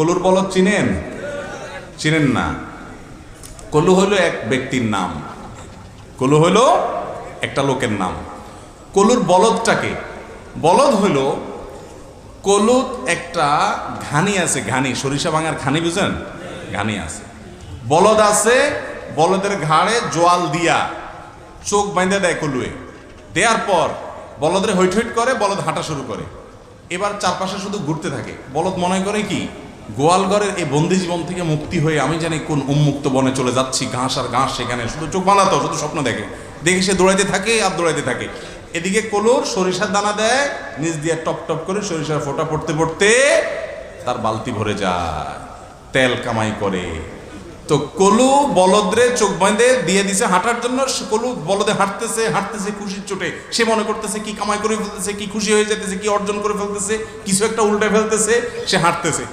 কলুর বলদ চিনেন? চিনেন না। কলু হলো এক ব্যক্তির নাম। কলু হলো একটা লোকের নাম। কলুর বলদটাকে বলদ হলো কলুত একটা ঘানি আছে, ঘানি। সরিষা ভাঙার ঘানি বুঝেন? ঘানি আছে। বলদ আছে, বলদের ঘাড়ে জোয়াল দিয়া চোখ বাইন্ধে দেয় কলুয়ে। দেওয়ার পর বলদের হৈট করে, বলদ হাঁটা শুরু করে। এবার চারপাশে শুধু ঘুরতে থাকে। বলদ মনে করে কি? গোয়ালঘরের এই বন্দি জীবন থেকে মুক্তি হয়ে আমি জানি কোন উন্মুক্ত বনে চলে যাচ্ছি, ঘাস আর ঘাস সেখানে শুধু চোখ বানাতো, শুধু স্বপ্ন দেখে। দেখে সে দৌড়াইতে থাকে আর দৌড়াইতে থাকে। এদিকে কলুর সরিষার দানা দেয়, নিচ দিয়ে টপ টপ করে সরিষার ফোঁটা পড়তে পড়তে তার বালতি ভরে যায়, তেল কামাই করে। তো কলু বলদরে চোখ বাঁধে দিয়ে দিছে হাঁটার জন্য কলু বলদে হাঁটতেছে হাঁটতেছে খুশির চোটে। সে মনে করতেছে কি কামাই করে ফেলতেছে, কি খুশি হয়ে যেতেছে, কি অর্জন করে ফেলতেছে, কিছু একটা উল্টে ফেলতেছে, সে হাঁটতেছে।